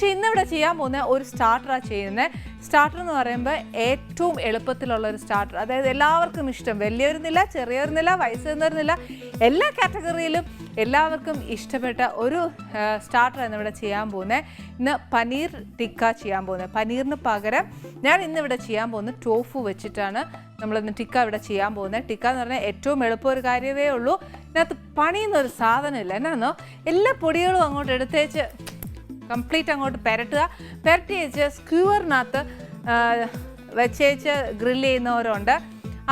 പക്ഷെ ഇന്നിവിടെ ചെയ്യാൻ പോകുന്ന ഒരു സ്റ്റാർട്ടറാണ് ചെയ്യുന്നത്. സ്റ്റാർട്ടർ എന്ന് പറയുമ്പോൾ ഏറ്റവും എളുപ്പത്തിലുള്ള ഒരു സ്റ്റാർട്ടർ അതായത് എല്ലാവർക്കും ഇഷ്ടം. വലിയവരുന്നില്ല ചെറിയവരുന്നില്ല വയസ്സെന്നൊരുന്നില്ല എല്ലാ കാറ്റഗറിയിലും എല്ലാവർക്കും ഇഷ്ടപ്പെട്ട ഒരു സ്റ്റാർട്ടർ ഇവിടെ ചെയ്യാൻ പോകുന്നത്. ഇന്ന് പനീർ ടിക്ക ചെയ്യാൻ പോകുന്നത്. പനീറിന് പകരം ഞാൻ ഇന്നിവിടെ ചെയ്യാൻ പോകുന്നത് ടോഫു വെച്ചിട്ടാണ് നമ്മളിന്ന് ടിക്ക ഇവിടെ ചെയ്യാൻ പോകുന്നത്. ടിക്ക എന്ന് പറഞ്ഞാൽ ഏറ്റവും എളുപ്പം ഒരു കാര്യമേ ഉള്ളൂ. ഇതിനകത്ത് പണിയുന്നൊരു സാധനമില്ല. എന്നാന്നോ? എല്ലാ പൊടികളും അങ്ങോട്ട് എടുത്തേച്ച് കംപ്ലീറ്റ് അങ്ങോട്ട് പെരട്ടുക. പെരട്ടി വെച്ച് സ്ക്യൂവറിനകത്ത് വെച്ചേച്ച് ഗ്രില്ല് ചെയ്യുന്നവരുണ്ട്.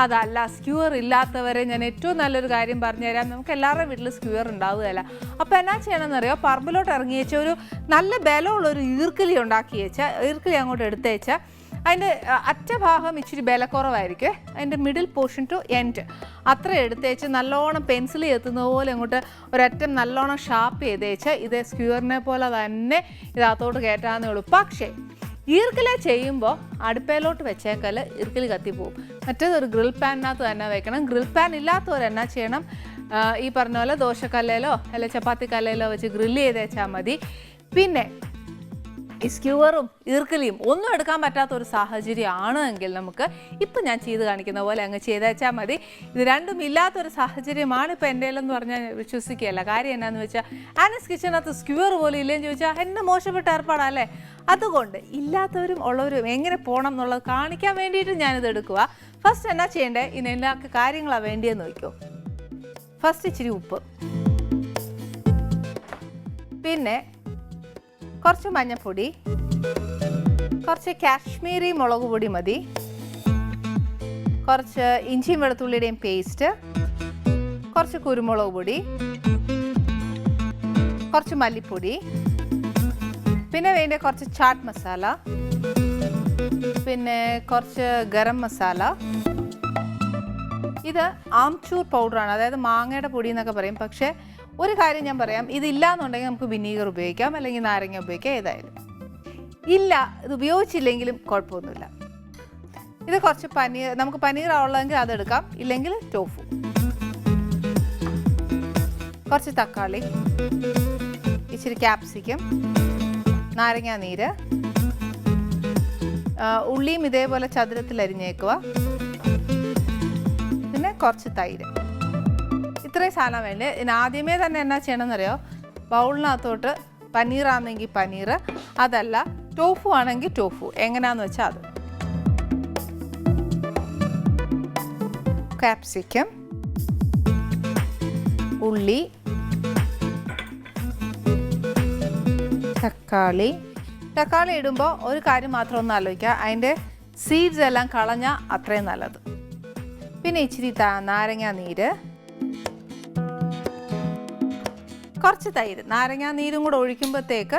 അതല്ല സ്ക്യൂവർ ഇല്ലാത്തവരെ ഞാൻ ഏറ്റവും നല്ലൊരു കാര്യം പറഞ്ഞുതരാം. നമുക്ക് എല്ലാവരുടെ വീട്ടിൽ സ്ക്യൂവർ ഉണ്ടാവുകയല്ല. അപ്പോൾ എന്നാ ചെയ്യണമെന്നറിയോ? പറമ്പിലോട്ട് ഇറങ്ങി വെച്ച ഒരു നല്ല ബലമുള്ള ഒരു ഈർക്കിലി ഉണ്ടാക്കി വെച്ച ഈർക്കിലി അങ്ങോട്ട് എടുത്തേച്ച് അതിന്റെ അറ്റഭാഗം ഇച്ചിരി ബലക്കുറവായിരിക്കും അതിന്റെ മിഡിൽ പോർഷൻ ടു എൻഡ് അത്ര എടുത്തേച്ച് നല്ലോണം പെൻസിൽ എത്തുന്ന പോലെ അങ്ങോട്ട് ഒരറ്റം നല്ലോണം ഷാർപ്പ് ചെയ്തേച്ച് ഇത് സ്ക്യൂറിനെ പോലെ തന്നെ ഇതിനകത്തോട്ട് കയറ്റാവുന്നേ ഉള്ളൂ. പക്ഷേ ഈർക്കില ചെയ്യുമ്പോൾ അടുപ്പയിലോട്ട് വെച്ചേക്കാൽ ഈർക്കിൽ കത്തിപ്പോവും. മറ്റേത് ഒരു ഗ്രിൽ പാനിനകത്ത് തന്നെ വെക്കണം. ഗ്രിൽ പാൻ ഇല്ലാത്തവർ എന്നാ ചെയ്യണം? ഈ പറഞ്ഞ പോലെ ദോശക്കല്ലയിലോ അല്ലെ ചപ്പാത്തി കല്ലയിലോ വെച്ച് ഗ്രില്ല് ചെയ്തേച്ചാൽ മതി. പിന്നെ ഈ സ്ക്യൂവറും ഈർക്കലിയും ഒന്നും എടുക്കാൻ പറ്റാത്ത ഒരു സാഹചര്യമാണ് എങ്കിൽ നമുക്ക് ഇപ്പം ഞാൻ ചെയ്ത് കാണിക്കുന്ന പോലെ അങ്ങ് ചെയ്തേച്ചാൽ മതി. ഇത് രണ്ടും ഇല്ലാത്തൊരു സാഹചര്യമാണ് ഇപ്പം എന്റെ എന്ന് പറഞ്ഞാൽ വിശ്വസിക്കുകയല്ല. കാര്യം എന്നാന്ന് വെച്ചാൽ ആനസ് കിച്ചനകത്ത് സ്ക്യൂവർ പോലും ഇല്ലെന്ന് ചോദിച്ചാൽ എന്നെ മോശപ്പെട്ട ഏർപ്പാടല്ലേ? അതുകൊണ്ട് ഇല്ലാത്തവരും ഉള്ളവരും എങ്ങനെ പോകണം എന്നുള്ളത് കാണിക്കാൻ വേണ്ടിയിട്ട് ഞാനിത് എടുക്കുക ഫസ്റ്റ് എന്നാ ചെയ്യേണ്ടത് ഇനി എല്ലാ കാര്യങ്ങളാണ് വേണ്ടിയെന്ന് നോക്കിയോ ഫസ്റ്റ് ഇച്ചിരി ഉപ്പ്. പിന്നെ കുറച്ച് മഞ്ഞൾപ്പൊടി കുറച്ച് കാശ്മീരി മുളക് പൊടി മതി കുറച്ച് ഇഞ്ചിയും വെളുത്തുള്ളിയുടെയും പേസ്റ്റ് കുറച്ച് കുരുമുളക് പൊടി കുറച്ച് മല്ലിപ്പൊടി പിന്നെ വേണ്ട കുറച്ച് ചാട്ട് മസാല പിന്നെ കുറച്ച് ഗരം മസാല. ഇത് ആംചൂർ പൗഡറാണ് അതായത് മാങ്ങയുടെ പൊടി എന്നൊക്കെ പറയും. പക്ഷേ ഒരു കാര്യം ഞാൻ പറയാം. ഇതില്ല എന്നുണ്ടെങ്കിൽ നമുക്ക് വിനീഗർ ഉപയോഗിക്കാം അല്ലെങ്കിൽ നാരങ്ങ ഉപയോഗിക്കാം ഏതായാലും. ഇല്ല ഇത് ഉപയോഗിച്ചില്ലെങ്കിലും കുഴപ്പമൊന്നുമില്ല. ഇത് കുറച്ച് പനീർ നമുക്ക് പനീർ ഉള്ളതെങ്കിൽ അതെടുക്കാം ഇല്ലെങ്കിൽ ടോഫു കുറച്ച് തക്കാളി ഇച്ചിരി ക്യാപ്സിക്കം നാരങ്ങാ നീര് ഉള്ളിയും ഇതേപോലെ ചതുരത്തിൽ അരിഞ്ഞേക്കുക. പിന്നെ കുറച്ച് തൈര്. ഇത്രയും സാധനം വേണ്ടി? ഇനി ആദ്യമേ തന്നെ എന്നാ ചെയ്യണമെന്നറിയോ? ബൗളിനകത്തോട്ട് പനീറാണെങ്കിൽ പനീർ അതല്ല ടോഫു ആണെങ്കിൽ ടോഫു. എങ്ങനെയാന്ന് വെച്ചാൽ അത്. കാപ്സിക്കം ഉള്ളി തക്കാളി. തക്കാളി ഇടുമ്പോൾ ഒരു കാര്യം മാത്രം ഒന്ന് ആലോചിക്കുക അതിന്റെ സീഡ്സ് എല്ലാം കളഞ്ഞാൽ അത്രയും നല്ലത്. പിന്നെ ഇച്ചിരി നാരങ്ങ നീര്. കുറച്ച് തൈര് നാരങ്ങാ നീരും കൂടെ ഒഴിക്കുമ്പോഴത്തേക്ക്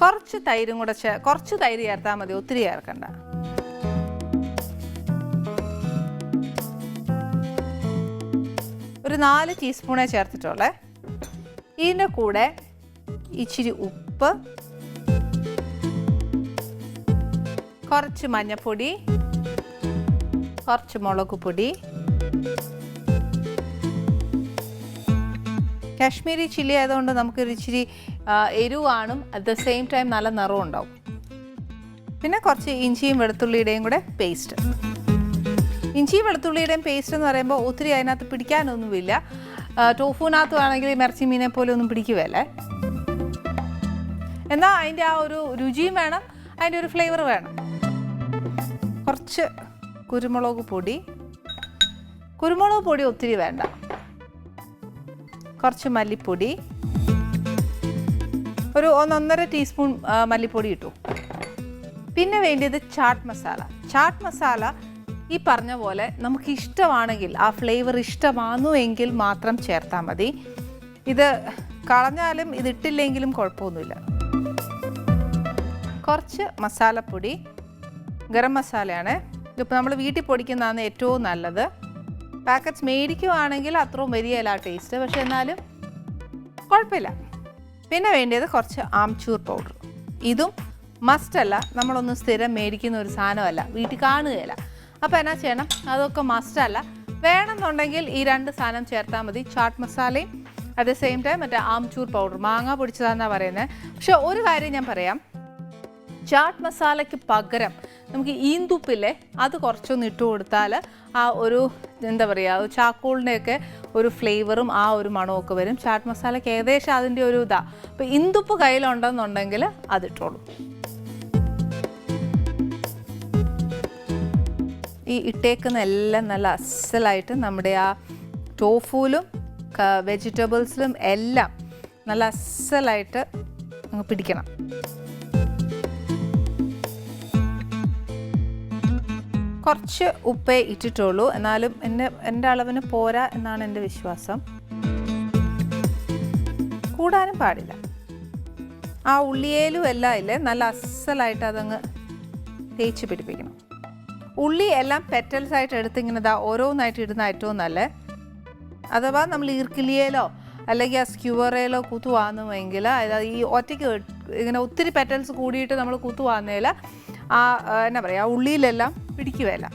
കുറച്ച് തൈരും കൂടെ ചേ കുറച്ച് തൈര് ചേർത്താൽ മതി ഒത്തിരി ചേർക്കണ്ട. ഒരു നാല് ടീസ്പൂണേ ചേർത്തിട്ടുള്ളേ. ഇതിന്റെ കൂടെ ഇച്ചിരി ഉപ്പ് കുറച്ച് മഞ്ഞൾപ്പൊടി കുറച്ച് മുളക് പൊടി കാശ്മീരി ചില്ലി ആയതുകൊണ്ട് നമുക്കൊരു ഇച്ചിരി എരിവാണും. അറ്റ് ദ സെയിം ടൈം നല്ല നിറവും ഉണ്ടാവും. പിന്നെ കുറച്ച് ഇഞ്ചിയും വെളുത്തുള്ളിയുടെയും കൂടെ പേസ്റ്റ് ഇഞ്ചി വെളുത്തുള്ളിയുടെയും പേസ്റ്റ് എന്ന് പറയുമ്പോൾ ഒത്തിരി അതിനകത്ത് പിടിക്കാനൊന്നുമില്ല. ടോഫുവിനകത്ത് ആണെങ്കിൽ മിറച്ചി മീനെ പോലെ ഒന്നും പിടിക്കുകയല്ലേ. എന്നാൽ അതിന്റെ ആ ഒരു രുചിയും വേണം അതിന്റെ ഒരു ഫ്ലേവർ വേണം. കുറച്ച് കുരുമുളക് പൊടി. കുരുമുളക് പൊടി ഒത്തിരി വേണ്ട. കുറച്ച് മല്ലിപ്പൊടി. ഒരു ഒന്നൊന്നര ടീസ്പൂൺ മല്ലിപ്പൊടി ഇട്ടു. പിന്നെ വേണ്ടിയത് ചാട്ട് മസാല ചാട്ട് മസാല ഈ പറഞ്ഞ പോലെ നമുക്ക് ഇഷ്ടമാണെങ്കിൽ ആ ഫ്ലേവർ ഇഷ്ടമാണു എങ്കിൽ മാത്രം ചേർത്താൽ മതി. ഇത് കളഞ്ഞാലും ഇതിട്ടില്ലെങ്കിലും കുഴപ്പമൊന്നുമില്ല. കുറച്ച് മസാലപ്പൊടി. ഗരം മസാലയാണ്. ഇതിപ്പോൾ നമ്മൾ വീട്ടിൽ പൊടിക്കുന്നതാണ് ഏറ്റവും നല്ലത്. പാക്കറ്റ്സ് മേടിക്കുവാണെങ്കിൽ അത്രയും വരികയില്ല ടേസ്റ്റ്. പക്ഷെ എന്നാലും കുഴപ്പമില്ല. പിന്നെ വേണ്ടത് കുറച്ച് ആംചൂർ പൗഡർ. ഇതും മസ്റ്റല്ല നമ്മളൊന്നും സ്ഥിരം മേടിക്കുന്ന ഒരു സാധനമല്ല. വീട്ടിൽ കാണുകയില്ല. അപ്പോൾ എന്നാ ചെയ്യണം? അതൊക്കെ മസ്റ്റല്ല വേണമെന്നുണ്ടെങ്കിൽ ഈ രണ്ട് സാധനം ചേർത്താൽ മതി. ചാട്ട് മസാലയും അറ്റ് ദ സെയിം ടൈം മറ്റേ ആംചൂർ പൗഡർ. മാങ്ങ പൊടിച്ചതാണെന്നാണ് പറയുന്നത്. പക്ഷെ ഒരു കാര്യം ഞാൻ പറയാം. ചാട്ട് മസാലയ്ക്ക് പകരം നമുക്ക് ഈന്തുപ്പില്ലേ അത് കുറച്ചൊന്ന് ഇട്ട് കൊടുത്താൽ ആ ഒരു എന്താ പറയുക ചാക്കോളിന്റെയൊക്കെ ഒരു ഫ്ലേവറും ആ ഒരു മണമൊക്കെ വരും. ചാട്ട് മസാലയ്ക്ക് ഏകദേശം അതിന്റെ ഒരു ഇതാ. അപ്പോൾ ഇന്തുപ്പ് കയ്യിലുണ്ടെന്നുണ്ടെങ്കിൽ അതിട്ടോളൂ. ഈ ഇട്ടേക്കുന്ന എല്ലാം നല്ല അസലായിട്ട് നമ്മുടെ ആ ടോഫൂലും വെജിറ്റബിൾസിലും എല്ലാം നല്ല അസലായിട്ട് പിടിക്കണം. കുറച്ച് ഉപ്പേ ഇട്ടിട്ടുള്ളൂ. എന്നാലും എന്റെ എന്റെ അളവിന് പോരാ എന്നാണ് എന്റെ വിശ്വാസം. കൂടാനും പാടില്ല. ആ ഉള്ളിയേലും എല്ലാം ഇല്ലേ? നല്ല അസലായിട്ട് അതങ്ങ് തേച്ച് പിടിപ്പിക്കണം. ഉള്ളി എല്ലാം പെറ്റൽസ് ആയിട്ട് എടുത്തിങ്ങനെ ഇതാ ഓരോന്നായിട്ട് ഇടുന്ന ഏറ്റവും നല്ലേ അഥവാ നമ്മൾ ഈർക്കിലിയേലോ അല്ലെങ്കിൽ ആ സ്ക്യൂവറേലോ കുത്തുവാന്നുമെങ്കിൽ അതായത് ഈ ഒറ്റയ്ക്ക് ഇങ്ങനെ ഒത്തിരി പെറ്റൽസ് കൂടിയിട്ട് നമ്മൾ കുത്തുവാന്നേൽ ആ, എന്നാ പറയുക ആ ഉള്ളിയിലെല്ലാം പിടിക്കുകയില്ല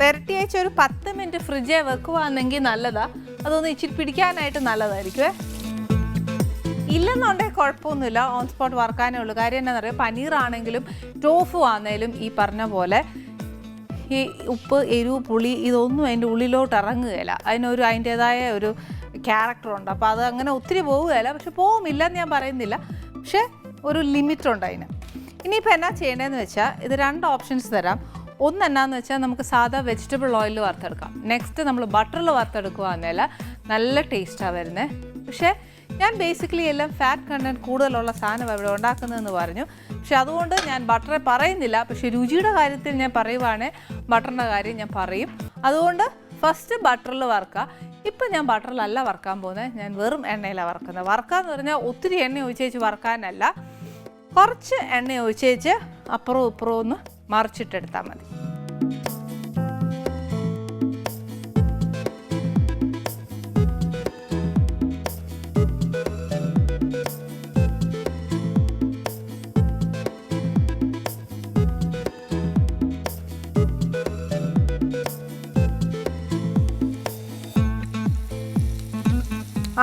പെരട്ടി അയച്ച ഒരു പത്ത് മിനിറ്റ് ഫ്രിഡ്ജേ വെക്കുവാണെങ്കിൽ നല്ലതാ. അതൊന്ന് ഇച്ചിരി പിടിക്കാനായിട്ട് നല്ലതായിരിക്കുമേ ഇല്ലെന്നുണ്ടെങ്കിൽ കുഴപ്പമൊന്നുമില്ല. ഓൺ സ്പോട്ട് വറക്കാനേ ഉള്ളൂ. കാര്യം എന്താണെന്ന് പറയുക പനീറാണെങ്കിലും ടോഫു ആണെങ്കിലും ഈ പറഞ്ഞ പോലെ ഈ ഉപ്പ് എരിവ് പുളി ഇതൊന്നും അതിന്റെ ഉള്ളിലോട്ട് ഇറങ്ങുകയില്ല അതിനൊരു അതിന്റേതായ ഒരു ക്യാരക്ടറുണ്ട് അപ്പോൾ അത് അങ്ങനെ ഒത്തിരി പോവുകയില്ല പക്ഷെ പോവുമില്ലെന്ന് ഞാൻ പറയുന്നില്ല. പക്ഷേ ഒരു ലിമിറ്റുണ്ട് അതിന്. ഇനിയിപ്പോൾ എന്നാ ചെയ്യേണ്ടതെന്ന് വെച്ചാൽ ഇത് രണ്ട് ഓപ്ഷൻസ് തരാം. ഒന്ന് എന്നാന്ന് വെച്ചാൽ നമുക്ക് സാധാ വെജിറ്റബിൾ ഓയിലിൽ വറുത്തെടുക്കാം. നെക്സ്റ്റ് നമ്മൾ ബട്ടറിൽ വറുത്തെടുക്കുകയെന്നല്ല നല്ല ടേസ്റ്റാണ് വരുന്നത് പക്ഷേ ഞാൻ ബേസിക്കലി എല്ലാം ഫാറ്റ് കണ്ടന്റ് കൂടുതലുള്ള സാധനം ഇവിടെ ഉണ്ടാക്കുന്നതെന്ന് പറഞ്ഞു. പക്ഷെ അതുകൊണ്ട് ഞാൻ ബട്ടറെ പറയുന്നില്ല. പക്ഷേ രുചിയുടെ കാര്യത്തിൽ ഞാൻ പറയുവാണെങ്കിൽ ബട്ടറിന്റെ കാര്യം ഞാൻ പറയും. അതുകൊണ്ട് ഫസ്റ്റ് ബട്ടറിൽ വറുക്കുക ഇപ്പം ഞാൻ ബട്ടറിലല്ല വറുക്കാൻ പോകുന്നത് ഞാൻ വെറും എണ്ണയിലാണ് വറുക്കുന്നത്. വറുക്കാന്ന് പറഞ്ഞാൽ ഒത്തിരി എണ്ണ ഒഴിച്ചേച്ച് വറുക്കാനല്ല. കുറച്ച് എണ്ണ ഒഴിച്ചേച്ച് അപ്പുറവും ഇപ്പുറവും ഒന്ന് മറിച്ചിട്ടെടുത്താൽ മതി.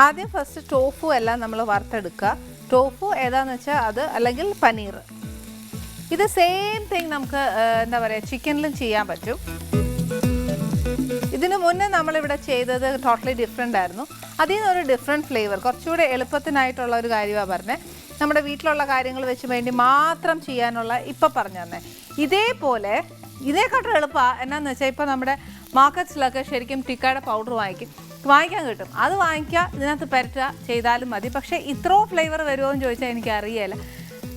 ആദ്യം ഫസ്റ്റ് ടോഫു എല്ലാം നമ്മൾ വറുത്തെടുക്കുക. ടോഫു ഏതാന്ന് വെച്ചാൽ അത് അല്ലെങ്കിൽ പനീർ. ഇത് സെയിം തിങ് നമുക്ക് എന്താ പറയുക ചിക്കനിലും ചെയ്യാൻ പറ്റും. ഇതിനു മുന്നേ നമ്മളിവിടെ ചെയ്തത് ടോട്ടലി ഡിഫറെന്റ് ആയിരുന്നു. അതിൽ നിന്നൊരു ഡിഫറെന്റ് ഫ്ലേവർ കുറച്ചുകൂടെ എളുപ്പത്തിനായിട്ടുള്ള ഒരു കാര്യമാണ് പറഞ്ഞത് നമ്മുടെ വീട്ടിലുള്ള കാര്യങ്ങൾ വെച്ച് വേണ്ടി മാത്രം ചെയ്യാനുള്ള ഇപ്പം പറഞ്ഞു തന്നെ. ഇതേപോലെ ഇതേക്കാട്ടും എളുപ്പമാണ് എന്നാന്ന് വെച്ചാൽ ഇപ്പം നമ്മുടെ മാർക്കറ്റ്സിലൊക്കെ ശരിക്കും ടിക്കയുടെ പൗഡർ വാങ്ങിക്കും. വാങ്ങിക്കാൻ കിട്ടും. അത് വാങ്ങിക്കുക ഇതിനകത്ത് പെരട്ടുക ചെയ്താലും മതി. പക്ഷേ ഇത്രയും ഫ്ലേവർ വരുമോ എന്ന് ചോദിച്ചാൽ എനിക്ക് അറിയില്ല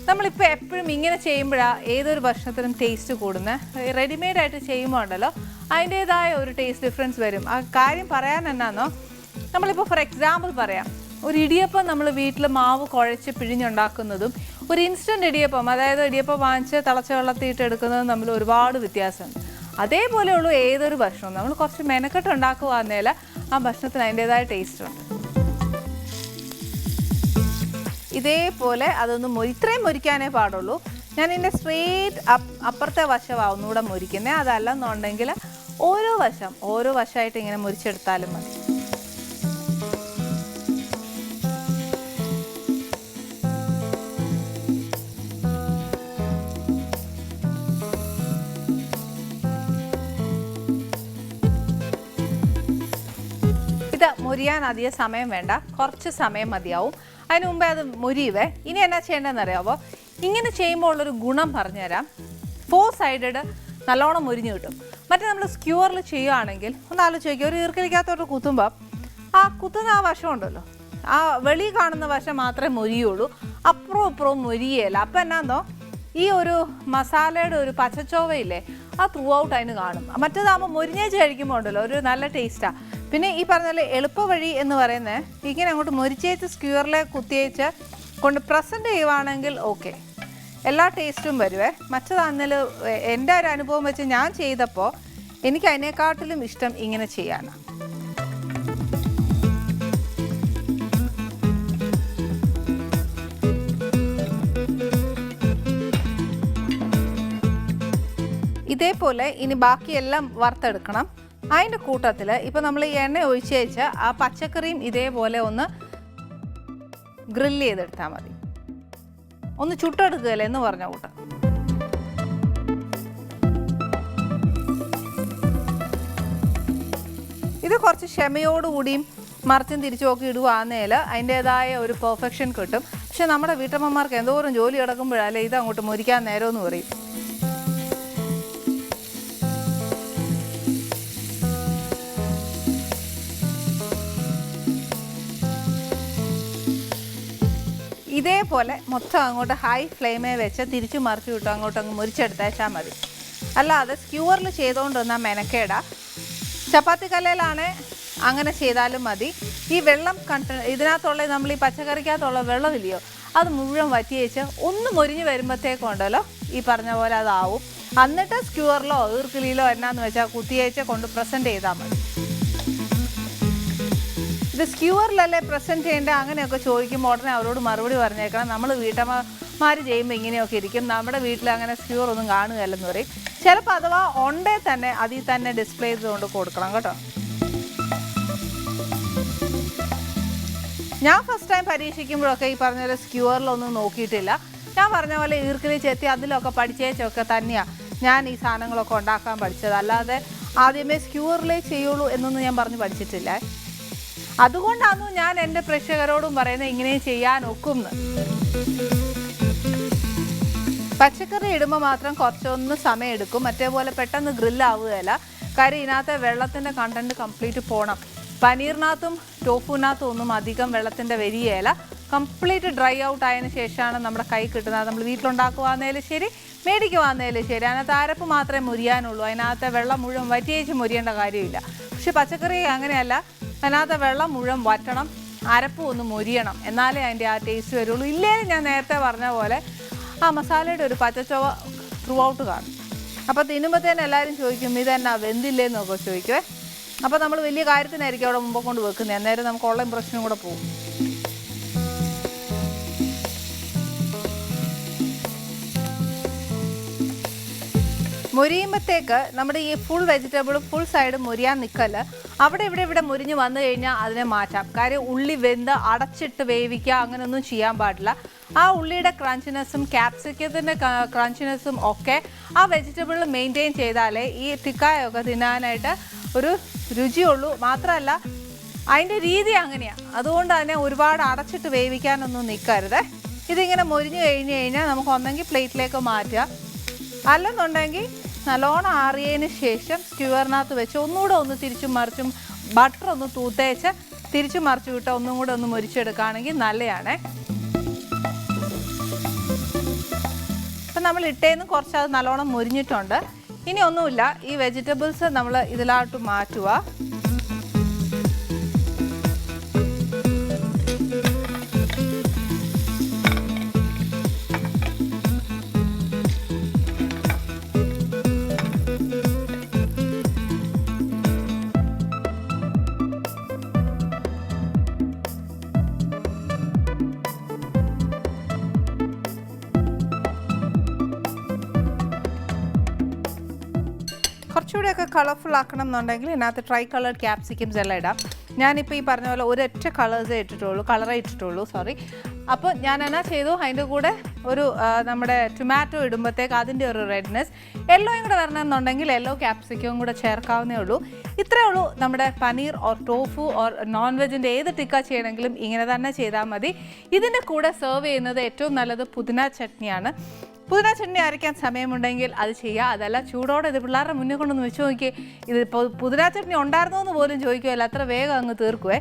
നമ്മളിപ്പോൾ എപ്പോഴും ഇങ്ങനെ ചെയ്യുമ്പോഴാണ് ഏതൊരു ഭക്ഷണത്തിനും ടേസ്റ്റ് കൂടുന്നത് റെഡിമെയ്ഡ് ആയിട്ട് ചെയ്യുമ്പോൾ ഉണ്ടല്ലോ അതിന്റേതായ ഒരു ടേസ്റ്റ് ഡിഫറൻസ് വരും. ആ കാര്യം പറയാൻ എന്നാന്നോ? നമ്മളിപ്പോൾ ഫോർ എക്സാമ്പിൾ പറയാം. ഒരു ഇടിയപ്പം നമ്മൾ വീട്ടിൽ മാവ് കുഴച്ച് പിഴിഞ്ഞുണ്ടാക്കുന്നതും ഒരു ഇൻസ്റ്റന്റ് ഇടിയപ്പം അതായത് ഇടിയപ്പം വാങ്ങിച്ച് തിളച്ച വെള്ളത്തിയിട്ട് എടുക്കുന്നതും തമ്മിൽ ഒരുപാട് വ്യത്യാസമുണ്ട്. അതേപോലെയുള്ളൂ ഏതൊരു ഭക്ഷണവും. നമ്മൾ കുറച്ച് മെനക്കെട്ട് ഉണ്ടാക്കുകയാണെങ്കിൽ ആ ഭക്ഷണത്തിന് അതിന്റെതായ ടേസ്റ്റ് ഉണ്ട്. ഇതേപോലെ അതൊന്ന് ഇത്രയും മുരിക്കാനേ പാടുള്ളൂ. ഞാൻ ഇതിന്റെ സ്ട്രേറ്റ് അപ്പുറത്തെ വശമാണ് ഒന്നുകൂടെ മുരിക്കുന്നത് അതല്ലെന്നുണ്ടെങ്കിൽ ഓരോ വശം ഓരോ വശമായിട്ട് ഇങ്ങനെ മുരിച്ചെടുത്താലും മതി. ഇത് മുരിയാൻ അധികം സമയം വേണ്ട. കുറച്ച് സമയം മതിയാവും. അതിന് മുമ്പേ അത് മുരിയുവേ. ഇനി എന്നാ ചെയ്യേണ്ടതെന്ന് അറിയാവോ ഇങ്ങനെ ചെയ്യുമ്പോൾ ഉള്ളൊരു ഗുണം പറഞ്ഞുതരാം. ഫോർ സൈഡഡ് നല്ലോണം മുരിഞ്ഞു കിട്ടും. മറ്റേ നമ്മൾ സ്ക്യൂറിൽ ചെയ്യുകയാണെങ്കിൽ ഒന്ന് ആലോചിച്ച് നോക്കിയാൽ ഒരു ഈർക്കലിക്കകത്തോട്ട് കുത്തുമ്പോൾ ആ കുത്തുന്ന ആ വശം ഉണ്ടല്ലോ. ആ വെളി കാണുന്ന വശം മാത്രമേ മുരിയുള്ളൂ. അപ്പുറവും ഇപ്പുറവും മുരിയേല. അപ്പം എന്നാന്നോ? ഈ ഒരു മസാലയുടെ ഒരു പച്ചച്ചോവയില്ലേ ആ ത്രൂ ഔട്ട് അതിന് കാണും. മറ്റേതാകുമ്പോൾ മുരിഞ്ഞേച്ച് കഴിക്കുമ്പോൾ ഉണ്ടല്ലോ ഒരു നല്ല ടേസ്റ്റാണ് പിന്നെ ഈ പറഞ്ഞ പോലെ എളുപ്പ വഴി എന്ന് പറയുന്നത് ഇങ്ങനെ അങ്ങോട്ട് മുരിച്ചേച്ച് സ്ക്യൂറിലെ കുത്തിയേച്ച് കൊണ്ട് പ്രസന്റ് ചെയ്യുവാണെങ്കിൽ ഓക്കെ എല്ലാ ടേസ്റ്റും വരുവേ. മറ്റതാണെങ്കിൽ എന്റെ ഒരു അനുഭവം വെച്ച് ഞാൻ ചെയ്തപ്പോൾ എനിക്ക് അതിനെക്കാട്ടിലും ഇഷ്ടം ഇങ്ങനെ ചെയ്യാനാണ്. ഇതേപോലെ ഇനി ബാക്കിയെല്ലാം വറുത്തെടുക്കണം. അതിന്റെ കൂട്ടത്തിൽ ഇപ്പോൾ നമ്മൾ ഈ എണ്ണ ഒഴിച്ച് വെച്ച ആ പച്ചക്കറിയും ഇതേപോലെ ഒന്ന് ഗ്രില്ല് ചെയ്തെടുത്താൽ മതി. ഒന്ന് ചുട്ടെടുക്കുകയല്ലേ എന്ന് പറഞ്ഞ കൂട്ടം. ഇത് കുറച്ച് ക്ഷമയോടുകൂടിയും മറിച്ചും തിരിച്ചു നോക്കി ഇടുവാന്നേൽ അതിന്റെതായ ഒരു പെർഫെക്ഷൻ കിട്ടും. പക്ഷെ നമ്മുടെ വീട്ടമ്മമാർക്ക് എന്തോരം ജോലി കിടക്കുമ്പോഴല്ലേ ഇത് അങ്ങോട്ട് മുരിക്കാൻ നേരമെന്ന് പറയും. ഇതേപോലെ മൊത്തം അങ്ങോട്ട് ഹൈ ഫ്ലെയിമേ വെച്ച് തിരിച്ചു മറിച്ച് വിട്ടു. അങ്ങോട്ട് അങ്ങ് മുരിച്ചെടുത്തേച്ചാൽ മതി. അല്ലാതെ ചെയ്തുകൊണ്ട് വന്നാൽ മെനക്കേട. ചപ്പാത്തി കല്ലയിലാണ് അങ്ങനെ ചെയ്താലും മതി. ഈ വെള്ളം കണ്ട ഇതിനകത്തുള്ള നമ്മൾ ഈ പച്ചക്കറിക്കകത്തുള്ള വെള്ളമില്ലയോ? അത് മുഴുവൻ വറ്റി വെച്ച് ഒന്ന് മൊരിഞ്ഞ് വരുമ്പോഴത്തേക്കുണ്ടല്ലോ ഈ പറഞ്ഞ പോലെ അതാവും. എന്നിട്ട് സ്ക്യൂറിലോ ഈർക്കിളിയിലോ എന്നാന്ന് വെച്ചാൽ കുത്തിയേച്ച് കൊണ്ട് പ്രസന്റ് ചെയ്താൽ മതി. ഇത് സ്ക്യൂറിലല്ലേ പ്രസന്റ് ചെയ്യേണ്ട? അങ്ങനെയൊക്കെ ചോദിക്കുമ്പോൾ ഉടനെ അവരോട് മറുപടി പറഞ്ഞേക്കണം. നമ്മൾ വീട്ടമ്മമാർ ചെയ്യുമ്പോൾ ഇങ്ങനെയൊക്കെ ഇരിക്കും. നമ്മുടെ വീട്ടിൽ അങ്ങനെ സ്ക്യൂർ ഒന്നും കാണുകയല്ലെന്ന് പറയും. ചിലപ്പോൾ അഥവാ ഉണ്ടേ തന്നെ അതിൽ തന്നെ ഡിസ്പ്ലേ ചെയ്തുകൊണ്ട് കൊടുക്കണം കേട്ടോ. ഞാൻ ഫസ്റ്റ് ടൈം പരീക്ഷിക്കുമ്പോഴൊക്കെ ഈ പറഞ്ഞ പോലെ സ്ക്യൂറിലൊന്നും നോക്കിയിട്ടില്ല. ഞാൻ പറഞ്ഞ പോലെ ഈർക്കിലി ചെത്തി അതിലൊക്കെ പഠിച്ചേച്ചൊക്കെ തന്നെയാണ് ഞാൻ ഈ സാധനങ്ങളൊക്കെ ഉണ്ടാക്കാൻ പഠിച്ചത്. അല്ലാതെ ആദ്യമേ സ്ക്യൂറിലേ ചെയ്യുള്ളൂ എന്നൊന്നും ഞാൻ പറഞ്ഞ് പഠിച്ചിട്ടില്ല. അതുകൊണ്ടാണ് ഞാൻ എന്റെ പ്രേക്ഷകരോടും പറയുന്നത് ഇങ്ങനെ ചെയ്യാൻ ഒക്കുന്നു പച്ചക്കറി ഇടുമ്പോൾ മാത്രം കുറച്ചൊന്ന് സമയം എടുക്കും. മറ്റേപോലെ പെട്ടെന്ന് ഗ്രില്ലാവുകയില്ല. കാര്യം ഇതിനകത്തെ വെള്ളത്തിന്റെ കണ്ടന്റ് കംപ്ലീറ്റ് പോകണം പനീറിനകത്തും ടോഫുവിനകത്തും ഒന്നും അധികം വെള്ളത്തിന്റെ വരികയില്ല. കംപ്ലീറ്റ് ഡ്രൈ ഔട്ട് ആയതിനു ശേഷമാണ് നമ്മുടെ കൈ കിട്ടുന്നത്. നമ്മൾ വീട്ടിലുണ്ടാക്കുവാന്നേലും ശരി മേടിക്കുവാന്നേലും ശരി. അതിനകത്ത് അരപ്പ് മാത്രമേ മുരിയാനുള്ളൂ. അതിനകത്തെ വെള്ളം മുഴുവൻ വറ്റിയേച്ച് മുരിയേണ്ട കാര്യമില്ല. പക്ഷെ പച്ചക്കറി അങ്ങനെയല്ല. അതിനകത്തെ വെള്ളം മുഴുവൻ വറ്റണം അരപ്പ് ഒന്ന് മൊരിയണം. എന്നാലേ അതിന്റെ ആ ടേസ്റ്റ് വരുള്ളൂ. ഇല്ലേ ഞാൻ നേരത്തെ പറഞ്ഞ പോലെ ആ മസാലയുടെ ഒരു പച്ചച്ചൊവ ത്രൂ ഔട്ട് കാണും. അപ്പോൾ തിന്നുമ്പോഴത്തേന് എല്ലാവരും ചോദിക്കും ഇതെന്നാ വെന്തില്ലേന്നൊക്കെ ചോദിക്കുവേ? അപ്പോൾ നമ്മൾ വലിയ കാര്യത്തിനായിരിക്കും അവിടെ മുമ്പ് കൊണ്ട് വെക്കുന്നത് അന്നേരം നമുക്ക് ഉള്ള ഇമ്പ്രഷനും കൂടെ പോകും. മുരിയുമ്പോഴത്തേക്ക് നമ്മുടെ ഈ ഫുൾ വെജിറ്റബിൾ ഫുൾ സൈഡ് മുരിയാൻ നിൽക്കൽ അവിടെ ഇവിടെ ഇവിടെ മുരിഞ്ഞ് വന്നു കഴിഞ്ഞാൽ അതിനെ മാറ്റാം. കാര്യം ഉള്ളി വെന്ത് അടച്ചിട്ട് വേവിക്കുക അങ്ങനെയൊന്നും ചെയ്യാൻ പാടില്ല. ആ ഉള്ളിയുടെ ക്രഞ്ചിനെസ്സും ക്യാപ്സിക്കത്തിന്റെ ക്രഞ്ചിനെസ്സും ഒക്കെ ആ വെജിറ്റബിൾ മെയിന്റെയിൻ ചെയ്താലേ ഈ തിക്കായൊക്കെ തിന്നാനായിട്ട് ഒരു രുചിയുള്ളൂ. മാത്രമല്ല അതിന്റെ രീതി അങ്ങനെയാണ് അതുകൊണ്ട് തന്നെ ഒരുപാട് അടച്ചിട്ട് വേവിക്കാനൊന്നും നിൽക്കരുത് ഇതിങ്ങനെ മൊരിഞ്ഞു കഴിഞ്ഞ് കഴിഞ്ഞാൽ നമുക്ക് ഒന്നെങ്കിൽ പ്ലേറ്റിലേക്ക് മാറ്റുക. അല്ലെന്നുണ്ടെങ്കിൽ നല്ലോണം ആറിയതിന് ശേഷം സ്ക്യൂവറിനകത്ത് വെച്ച് ഒന്നുകൂടെ ഒന്ന് തിരിച്ചും മറിച്ചും ബട്ടർ ഒന്ന് തൂത്തേച്ച് തിരിച്ചു മറിച്ചു വിട്ട് ഒന്നും കൂടെ ഒന്ന് മുരിച്ചെടുക്കുകയാണെങ്കിൽ നല്ലതാണ്. ഇപ്പം നമ്മൾ ഇട്ടേന്ന് കുറച്ച് അത് നല്ലോണം മുരിഞ്ഞിട്ടുണ്ട്. ഇനി ഒന്നുമില്ല. ഈ വെജിറ്റബിൾസ് നമ്മൾ ഇതിലോട്ട് മാറ്റുക. കളർഫുൾ ആക്കണം എന്നുണ്ടെങ്കിൽ ഇതിനകത്ത് ട്രൈ കളേർഡ് ക്യാപ്സിക്കംസ് എല്ലാം ഇടാം. ഞാനിപ്പോൾ ഈ പറഞ്ഞ പോലെ ഒരൊറ്റ കളേഴ്സേ ഇട്ടിട്ടുള്ളൂ കളറേ ഇട്ടിട്ടുള്ളൂ സോറി അപ്പോൾ ഞാൻ എന്നാ ചെയ്തു? അതിന്റെ കൂടെ ഒരു നമ്മുടെ ടൊമാറ്റോ ഇടുമ്പോഴത്തേക്ക് അതിന്റെ ഒരു റെഡ്നെസ് യെല്ലോയും കൂടെ വരണമെന്നുണ്ടെങ്കിൽ യെല്ലോ ക്യാപ്സിക്കവും കൂടെ ചേർക്കാവുന്നേ ഉള്ളൂ. ഇത്രേ ഉള്ളൂ നമ്മുടെ paneer or tofu or non വെജിന്റെ ഏത് ടിക്ക ചെയ്യണമെങ്കിലും ഇങ്ങനെ തന്നെ ചെയ്താൽ മതി. ഇതിന്റെ കൂടെ സെർവ് ചെയ്യുന്നത് ഏറ്റവും നല്ലത് പുതിന ചട്നിയാണ്. പുതിന ചട്നി അരയ്ക്കാൻ സമയമുണ്ടെങ്കിൽ അത് ചെയ്യുക അതല്ല ചൂടോടെ ഇത് പിള്ളേരുടെ മുന്നിൽ കൊണ്ടൊന്ന് വെച്ച് നോക്കിയേ. ഇത് ഇപ്പോൾ പുതിന ചട്നി ഉണ്ടായിരുന്നോ എന്ന് പോലും ചോദിക്കുമല്ലോ അത്ര വേഗം അങ്ങ് തീർക്കുവേ.